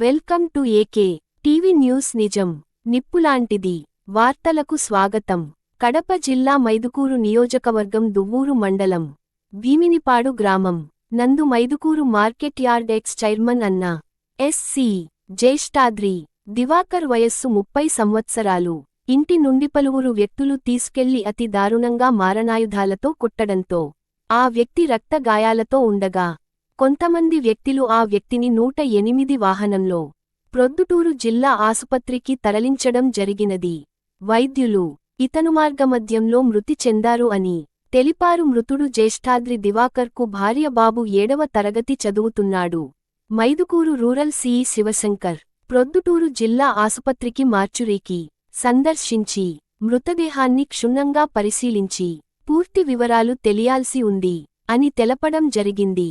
Welcome to AK TV news నిజం నిప్పులాంటిది. వార్తలకు స్వాగతం. కడప జిల్లా మైదుకూరు నియోజకవర్గం దువ్వూరు మండలం భీమినిపాడు గ్రామం. నందు Mydukur market yard ex chairman అన్న ఎస్సి జ్యేష్ఠాద్రి దివాకర్ వయస్సు ముప్పై సంవత్సరాలు. ఇంటి నుండి పలువురు వ్యక్తులు తీసుకెళ్ళి అతి దారుణంగా మారణాయుధాలతో కుట్టడంతో ఆ వ్యక్తి రక్త గాయాలతో ఉండగా కొంతమంది వ్యక్తులు ఆ వ్యక్తిని నూట ఎనిమిది వాహనంలో ప్రొద్దుటూరు జిల్లా ఆసుపత్రికి తరలించడం జరిగినది. వైద్యులు ఇతను మార్గమధ్యంలో మృతి చెందారు అని తెలిపారు. మృతుడు జ్యేష్ఠాద్రి దివాకర్కు భార్య బాబు ఏడవ తరగతి చదువుతున్నాడు. మైదుకూరు రూరల్ సిఈ శివశంకర్ ప్రొద్దుటూరు జిల్లా ఆసుపత్రికి మార్చురీకి సందర్శించి మృతదేహాన్ని క్షుణ్ణంగా పరిశీలించి పూర్తి వివరాలు తెలియాల్సి ఉంది అని తెలపడం జరిగింది.